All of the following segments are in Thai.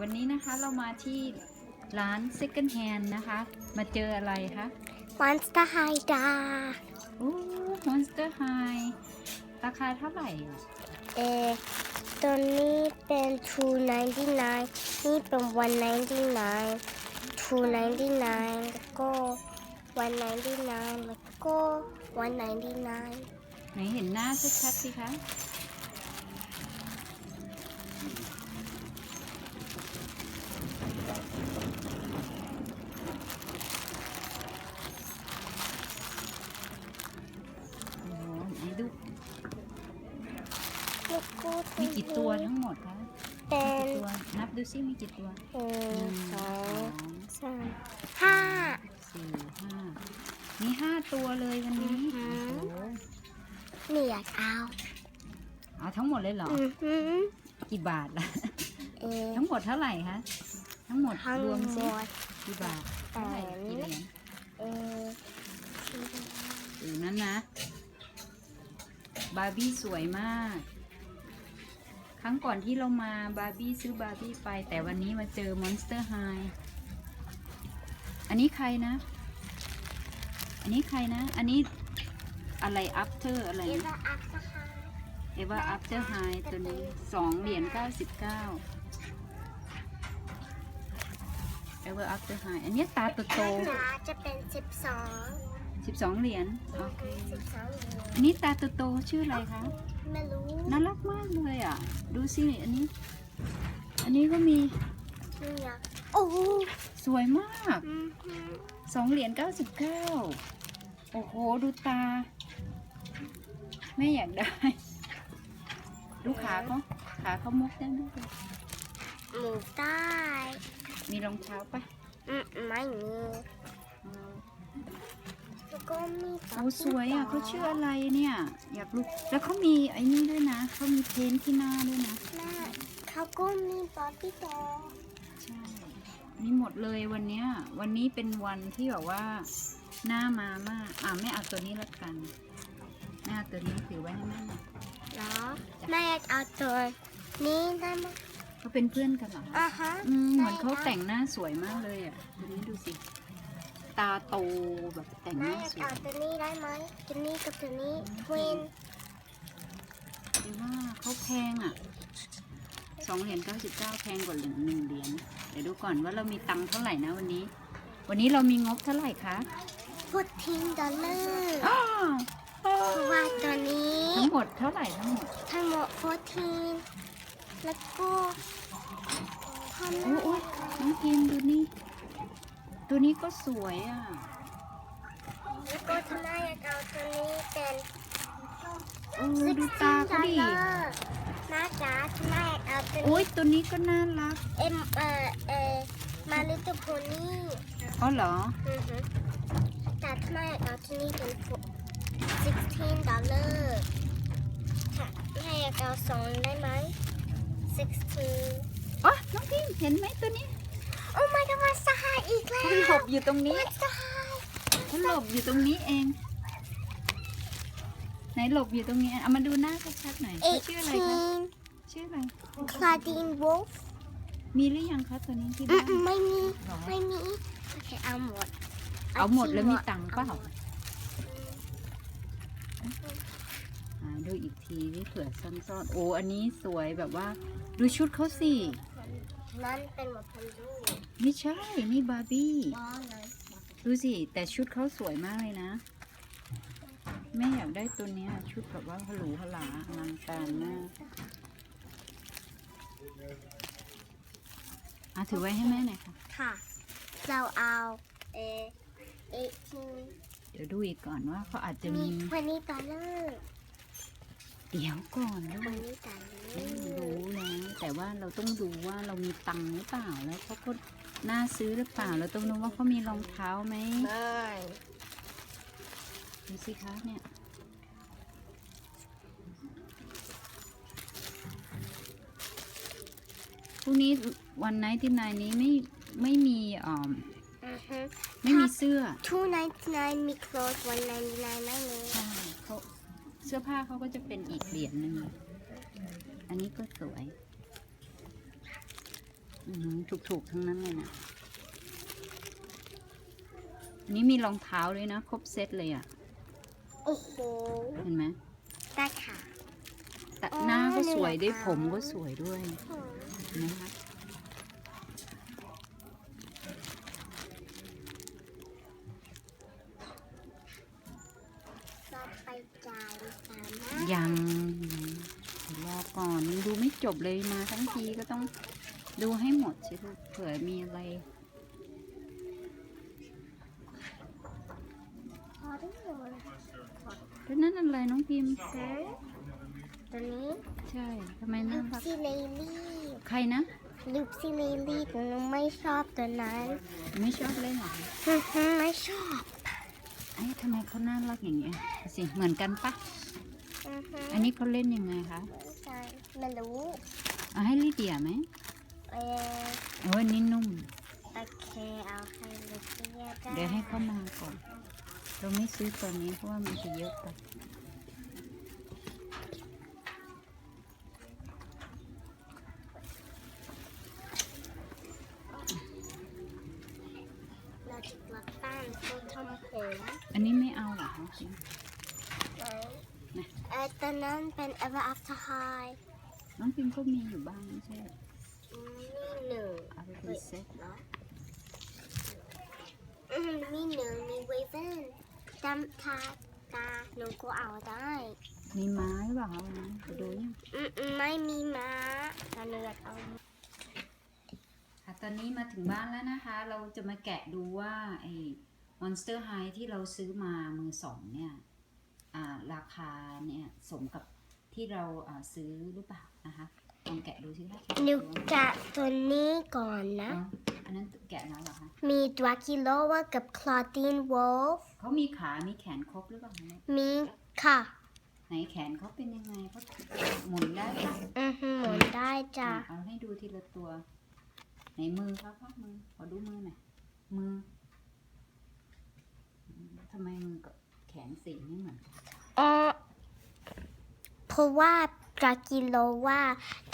วันนี้นะคะเรามาที่ร้าน Second Hand นะคะ มาเจออะไรคะ Monster High ดาโอ้ Monster High ราคาเท่าไหร่อะเออตัวนี้เป็น 299 นี่เป็น 199 299 แล้วก็ 199 แล้วก็ 199ไหนเห็นหน้าชัดๆสิคะ ตัวทั้งหมดคะเป็มีนกี่ตัวนับดูซิมีกี่ตัวหนึ่หนึ่งงสสอองงสามห้า สี่ห้ามีห้าตัวเลยวันนี้อือหืโอ้อโหนี่อยากเอาเอาทั้งหมดเลยเหรอ อือหือกี่บาทล่ะ เออทั้งหมดเท่าไหร่คะทั้งหมดทั้งรวมหซิมดกี่บาทเท่าไหร่กี่เหรียญเอออยู่นั้นนะ บาร์บี้สวยมาก ครั้งก่อนที่เรามาบาร์บี้ซื้อบาร์บี้ไป แต่วันนี้มาเจอมอนสเตอร์ไฮอันนี้ใครนะ อันนี้ใครนะ อันนี้อะไร after อะไรเอนะวาอัพนะคะเอว่า after high ตัวนี้สองเหรียญเก้าสิบเก้าเอว่า after high อันนี้ตาโตโตขาจะเป็นสิบสองสิบสองเหรียญโอเคสิบสองเหรียญอันนี้ตาโตโตชื่ออะไรคะ ไม่รู้น่ารักมากเลยอะ ดูสิอันนี้ อันนี้ก็มีนี่อยากโอ้โหสวยมากอือหือสองเหรียญเก้าสิบเก้าโอ้โห ดูตา แม่อยากได้ ดูขาเขาขาเขามุกได้ไหมหมูใต้มีรองเท้าปะอืมไม่มี แล้วก็มีโอ้สวยอะเขาชื่ออะไรเนี่ย อยากรู้แล้วเขามีไอ้นี่ด้วยนะเขามีเพ้นท์ที่หน้าด้วยนะแม่เขาก็มีบอดี้ดอใช่มีหมดเลยวันเนี้ยวันนี้เป็นวันที่แบบว่า หน้ามามากอะแม่เอาตัวนี้ละกันแม่เอาตัวนี้ถือไว้ให้แม่หน่อยเหรอแม่อยากเอาตัวนี้ได้ไหมเขาเป็นเพื่อนกันเหรออ่าฮะอืมเหมือนเขาแต่งหน้าสวยมากเลยอะตัวนี้ดูสิ ตาโตแบบแต่งหแม่น้าอยากสวยเอาตัวนี้ได้ไหมตัวนี้กับตัวนี้ทวินแต่ว่าเขาแพงอะสองเหรียญเก้าสิบเก้าแพงกว่าเหรียญหนึ่งเหรียญเดี๋ยวดูก่อนว่าเรามีตังค์เท่าไหร่นะวันนี้ วันนี้เรามีงบเท่าไหร่คะพุดทิ้งดอลลาร์อ้าเพราะว่าตัวนี้ทั้งหมดเท่าไหร่ทั้งหมดทั้งหมดพุดทิ้งแล้วก็พ่อโอ้แม่โอ้ยน้องพิมดูนี่ ตัวนี้ก็สวยอะ แล้วก็ทำไมอยากเอาตัวนี้เป็นโอ้ดูตาเขาดิน้าจ๋าทำไมอยากเอาตัวโอ้นี้ยตัวนี้ก็น่ารัก เอ็มเอ่อเอ่อมาลิตโพนี่อ๋อเหรออือฮึแต่ทำไมอยากเอาตัวนี้เป็น 16ดอลลาร์แม่อยากเอาสองได้ไหม16อ๋อน้องพิมเห็นไหมตัวนี้ โอ้ my god มันสหายอีกแล้วมันหลบอยู่ตรงนี้มันสหายมันหลบอยู่ตรงนี้เอง ไหนหลบอยู่ตรงนี้เอามาดูหน้าชัดๆหน่อยเขาชื่ออะไรคะ18ชื่ออะไรคลาดีนวอลฟ์มีหรือยังคะตัวนี้ที่อืบ้ามนไม่มีหรอไม่มีโอเคเอาหมด เอาหมดแล้วมีที่ตังค์เปล่าอหมดหาดูอีกทีที่เผื่อซ่อนๆโอ้อันนี้สวยแบบว่า ดูชุดเขาสิ นั่นเป็นหมดพันดูไม่ใช่ นี่บาร์บี้อ๋อเลยดูสิ แต่ชุดเขาสวยมากเลยนะ แม่อยากได้ตัวเนี้ย ชุดแบบว่าหรูหราอลังการมากอะถือไว้ให้แม่หน่อยค่ะ ค่ะ เราเอาเอ18เดี๋ยวดูอีกก่อนว่าเขาอาจจะมีมีวันนี้ดอลลาร์ เดี๋ยวก่อนลูวันกนี้ดอลลาไม่ร์รู้แล้วแต่ว่าเราต้องดูว่าเรามีตังค์หรือเปล่าแล้วเขาก็น่าซื้อหรือเปล่าเราต้องดูว่าเขามีรองเท้าไหมไม่ดูสิคะเนี่ยพรุ่งนี้วันไนที่นายนี้ไม่ไม่มีอ่อมอือฮึไม่มีเสื้อ299มี clothes 199ไม่มีใช่เขา เสื้อผ้าเขาก็จะเป็นอีกเหรียญหนึ่งอันนี้ก็สวยอืมถูกๆทั้งนั้นเลยนะอันนี้มีรองเท้าด้วยนะ ครบเซตเลยอะ่ะ โอ้โห เห็นไหมได้ค่ะแต่อ๋อหน้าก็สวยนี่ด้วยเหรอคะผมก็สวยด้วยเห็นไหมคะ ดูไม่จบเลยมาทั้งทีก็ต้องดูให้หมดสิลูกเผื่อมีอะไรพอได้เลยแล้วนั่นอะไรน้องพิมพ์ฮะตัวนี้ ใช่ทำไมลูน่ากรักซี่เลลี่ใครนะลูกซี่เลลี่แต่หนูไม่ชอบตัวนั้น ไม่ชอบเล่นเหรอฮึฮึไม่ชอบไอ้ยทำไมเขาน่ารักอย่างเงี้ยสิเหมือนกันปะอือฮึอันนี้เขาเล่นยังไงคะใช่ ไม่รู้เอาให้ลิเดียไหมเออโอ้ยนี่นุ่ม โอเคเอาให้ลูกซี่ได้เดี๋ยวให้เขามาก่อน เราไม่ซื้อตัวนี้เพราะว่ามันจะเยอะไปเราจะกลับบ้านเพื่อทำผมอันนี้ไม่เอาเหรอน้องพิมพ์ไหนนะ เออตอนนั้นเป็น ever after high น้องพิมพ์ก็มีอยู่บ้างไม่ใช่เหรออืมมีหนึ่งเอาไปเป็นเซ็ตเหรออืมมีหนึ่งมีเวเวนจำทาตาหนูก็เอาได้ มีไม้หรือเปล่าคะวันนั้นไปดูยังอืมอืมไม่มีม้าแต่หนูอยากเอาค่ะตอนนี้มาถึงบ้านแล้วนะคะ เราจะมาแกะดูว่าไอ้ Monster High ที่เราซื้อมามือสองเนี่ยอ่าราคาเนี่ยสมกับที่เราอ่าซื้อหรือเปล่า นะคะลองแกะดูสิคะหนูแกะตัวนี้ก่อนนะเอ้าอันนั้นแกะแล้วเหรอคะ มีดรากิโลวากับคลอตีนวอลฟเขามีขา มีแขนครบหรือเปล่าคะเนี่ยมีค่ะ ไหนแขนเขาเป็นยังไงเขาหมุนได้ปะอือหือหมุนได้จ้ะอะเอาให้ดูทีละตัว ไหนมือครับครับมือ ขอดูมือหน่อย มืออืมทำไมมือกับแขนสีไม่เหมือนกันอ๋อเพราะว่า ดรากิโลว่า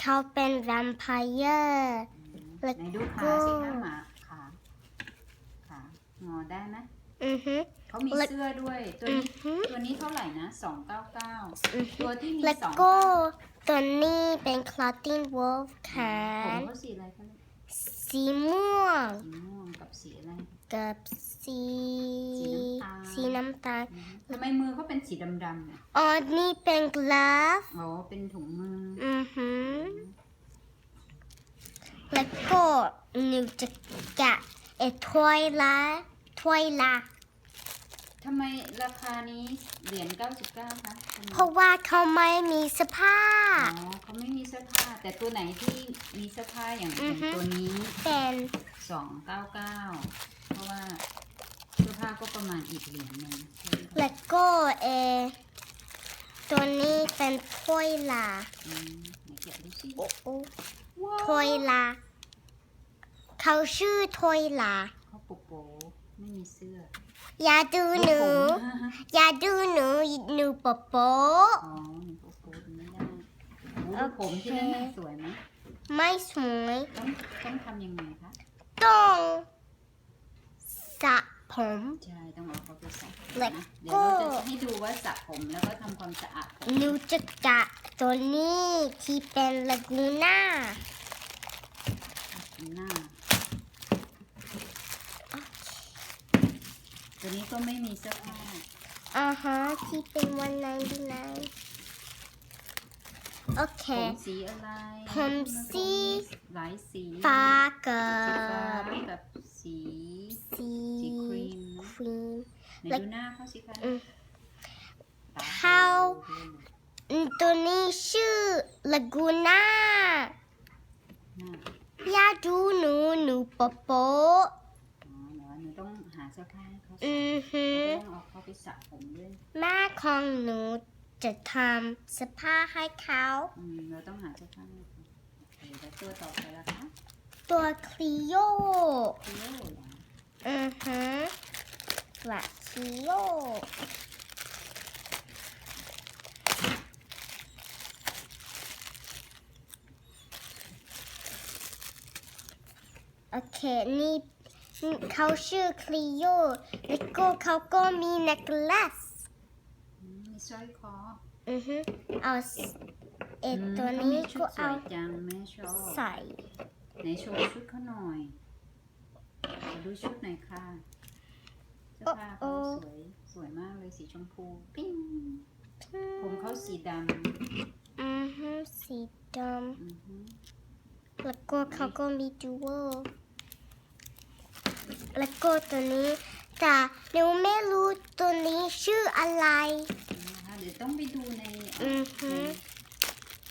เขาเป็นแวมไพร์แล้วไหนดูก็ขาสิคะหมาขาขางอได้ไหมอือหือเขามีแล้วเสื้อด้วย ตัวอือนี้หือตัวนี้เท่าไหร่นะสองเก้าเก้าอือหืตัอวที่มีแล้วสองก็ตัวนี้เป็นคลอตีนวอลฟแขผมนเขาสีอะไรคะลูกสี ม่วง สีม่วงกับสีอะไร กับสีสีน้ำตาลสีน้ำตาลอืมทำไมมือเขาเป็นสีดำๆเนี่ยอ๋อนี่เป็นกลาฟอ๋อเป็นถุงมือ อือหือแล้วก็หนูจะแกะไอ้ถ้วยละถ้วยละทำไมราคานี้เหรียญ 99 คะทำไมเพราะว่าเขาไม่มีเสภาอ๋อเขาไม่มีเสื้อผ้า แต่ตัวไหนที่มีเสื้อผ้าอย่างออืย่าองฮึ ตัวนี้เป็น299เพราะว่าเสื้อผ้าก็ประมาณอีกเหรียญหนึงใช่ไหมคะแล้วก็เออตัวนี้เป็นถ้วยละอืมไหนแกะดูสิโอ้โอ้ว้าวถ้วยละเขาชื่อถ้วยละเขาโปโปไม่มีเสื้ออย่าดูหนูลูกผมอย่าดูหนูหนูโปโปะอ๋อหนูโปโปไม่ได้ โอ้ลูกผมที่นั่นน่ะสวยไหมไม่สวยต้องต้องทำยังไงคะต้องสระผม ใช่ต้องเอาเขาไปสระผมแล้วนะเดี๋ก็ยวเราจะให้ดูว่าสระผมแล้วก็ทำความสะอาดผมหนูจะกะตัวนี้ที่เป็นลากูน่าหน้า ตัวนี้ก็ไม่มีเสื้อผ้า อ่าฮะที่เป็นวันไนดีไน โอเคผมสีอะไรผมสีหลายสีฟ้ากัสีฟ้าบกับสีสีสีครีมนะครีมไหนแล้วดูหน้าเขาสิคะอืมตเขาอืมตัวนี้ชื่อลากูน่าหน้าอย่าดูหนูหนูโปโปะอ๋อเหรอหนูต้องหาเสื้อผ้าให้เขาอืใส่อฮึแล้วก็ต้องเอาเขาไปสระผมด้วยแม่ของหนู จะทำเสภาให้เขาอืมเราต้องหาเสื้อผ้าให้เขาโอเคแล้วตัวต่อไปละคะตัวคลีโอคิโลเหรออือฮึละคลีโอโอเค นี่เขาชื่อคลีโอแล้วก็เขาก็มี necklace อืมมีส ร้อยคออือฮึเอาสเอ็ดอืมตัวเขานี้มีชุก็ดสเอาวยจังแม่ชอบใส่ไหนโชว์ชุดเขาหน่อยขอดูชุดหน่อยค่ะเสื้อผ้าเขาสวยสวยมากเลยสีชมพูปิ้งผมเขาสีดอือฮึสีดำอือฮึำแล้วก็เขาก็มีจูเวลแล้วก็ตัวนี้ แต่หนูไม่รู้ตัวนี้ชื่ออะไรนะคะเดี๋ยวต้องไปดูในอือฮึ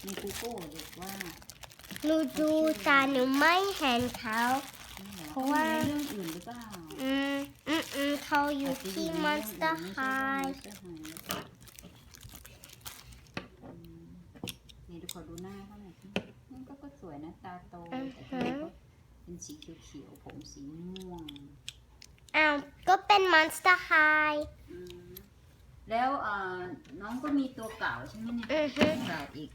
ใน Google เด็กว่าหนูดูแต่หนูไม่เห็นเขา เพราะว่า เรื่องอื่นหรือเปล่าอืมอืมอืมเขาอยู่าจจะที่ใน Monster เรื่องอื่นไม่ใช่เรื่อง High Monster High หรือเปล่าอืมนี่ดูขอดูหน้าเขาหน่อยสินี่ก็ก็สวยนะตาโตอือแต่ฮึทำไมเขาเป็นสีเขียวๆผมสีม่วงอ้าวก็เป็น Monster High อืม แล้วเอ่อน้องก็มีตัวเก่าใช่ไหมเนี่ยอือฮึ ตัวเก่าอีก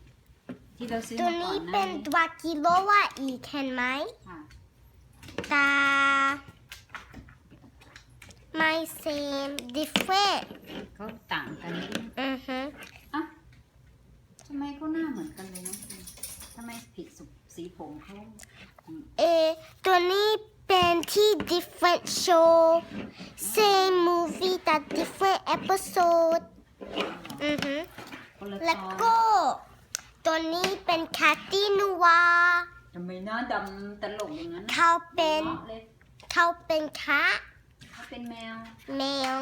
ที่เราซื้อตัวมาก่อนี้นหเป็น้านนี้ตัวกิโลวาอีกเห็นไหมค่ะตา my same different เขาต่างกันนิดนึงอือฮึ อะทำไมเขาหน้าเหมือนกันเลยน้องพิมทำไมผิดสุสีผมเขาอืมเออตัวนี้เป็นที่ different show same movie แต่ different episode อือฮึคนละแล้วตอนก็ตัวนี้เป็นแคทตี้นัวทำไมหน้าดำตลกอย่างนั้นน่ะเขาเป็นหัวเราะเลยเขาเป็นคะเขาเป็นแมวแมว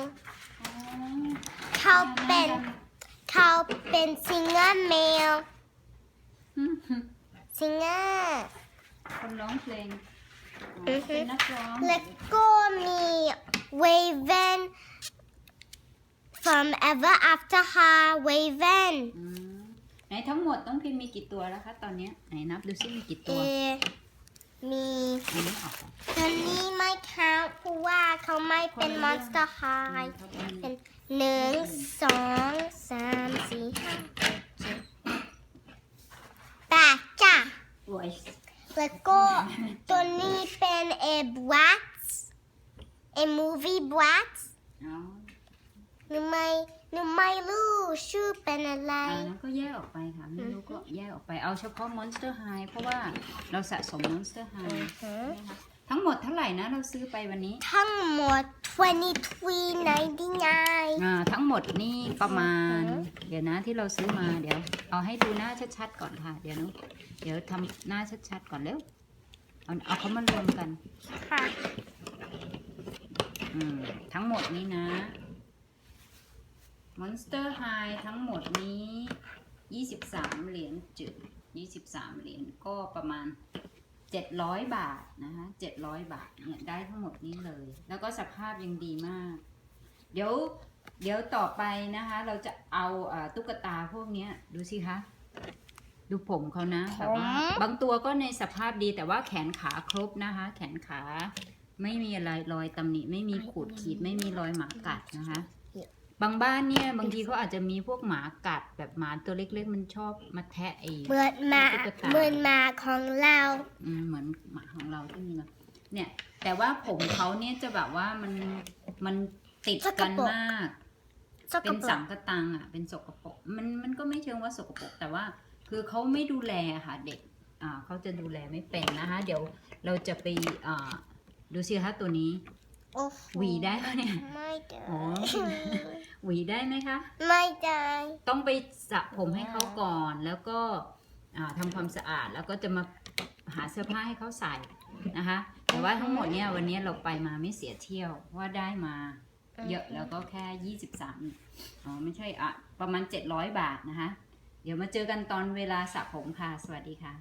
อ๋อเขาเป็นหาดเขาเป็นซิงเกอร์แมวำอืมซิงเกอร์ คนร้องเพลงอ๋ออือฮึ เป็นนักร้องแล้วก็มี Waven from Ever After Her Waven อืมไหนทั้งหมดต้องพิมพ์มีกี่ตัวแล้วคะตอนเนี้ยไหนนับดูซิมีกี่เอตัวมีอันนี้ออกก่อนตัวนี้ไม่ค้างเพราะว่าเขาไม่เป็นคนละ Monster อืม High เขาเป็นเป็นหนึ่งสองสามสี่ห้าหกเจ็ดแปดจ้ะ โอ้ยแล้วก็ตัวนี้เป็น a Bratz a movie Bratz อ๋อ หนูไม่หนูไม่รู้ชื่อเป็นอะไร อ่านั้นก็แยกออกไปค่ะ ไม่รู้ก็แยกออกไป เอาเฉพาะ Monster High เพราะว่าเราสะสม Monster อื High อฮึนะคะทั้งหมดเท่าไหร่นะเราซื้อไปวันนี้ ทั้งหมด 23.99 อ่า ทั้งหมดนี่ประมาณอือฮึเดี๋ยวนะที่เราซื้อมาเดี๋ยว เอาให้ดูหน้าชัดๆก่อนค่ะ เดี๋ยวนุเดี๋ยวทำหน้าชัดๆก่อนเร็ว เอาเอาเขามารวมกัน ค่ะ อืมทั้งหมดนี้นะ Monster High ทั้งหมดนี้ 23 เหรียญจุด23 เหรียญก็ประมาณ 700 บาทนะคะ700 บาทเนี่ยได้ทั้งหมดนี้เลย แล้วก็สภาพยังดีมาก เดี๋ยวเดี๋ยวต่อไปนะคะ เราจะเอาเอ่อตุ๊กตาพวกเนี้ยดูสิคะดูผมเขานะแบบว่าผมบางตัวก็ในสภาพดีแต่ว่าแขนขาครบนะคะ แขนขาไม่มีอะไรรอยตำหนิไม่มีขูดขีดไม่มีรอยหมากัดนะคะ บางบ้านเนี่ยบางทีเขาอาจจะมีพวกหมากัดแบบหมาตัวเล็ก ๆ มันชอบมาแทะไอ้เหมือนมาตุ๊กตาเหมือนมาของเราอืมเหมือนหมาของเราที่มีมาเนี่ย แต่ว่าผมเขาเนี่ยจะแบบว่ามันมันติดกันมากสกเป็นปรสักงกะตังอะเป็นสกปรกมันมันก็ไม่เชิงว่าสกปรกแต่ว่า คือเขาไม่ดูแลค่ะเด็กอ่าเขาจะดูแลไม่เป็นนะคะ เดี๋ยวเราจะไปอ่าดูสิคะตัวนี้ โอ้โหวีได้ปะเนี่ย ไม่ได้อ๋อ หวีได้ไหมคะ ไม่ได้ต้องไปสระผมให้เขาก่อน แล้วก็อ่าทำความสะอาด แล้วก็จะมาหาเสื้อผ้าให้เขาใส่นะคะ แต่ว่าทั้งหมดเนี่ยวันนี้เราไปมาไม่เสียเที่ยวว่าได้มา เยอะแล้วก็แค่ 23อ๋อไม่ใช่อะประมาณ 700 บาทนะคะ เดี๋ยวมาเจอกันตอนเวลาสระผมค่ะ สวัสดีค่ะ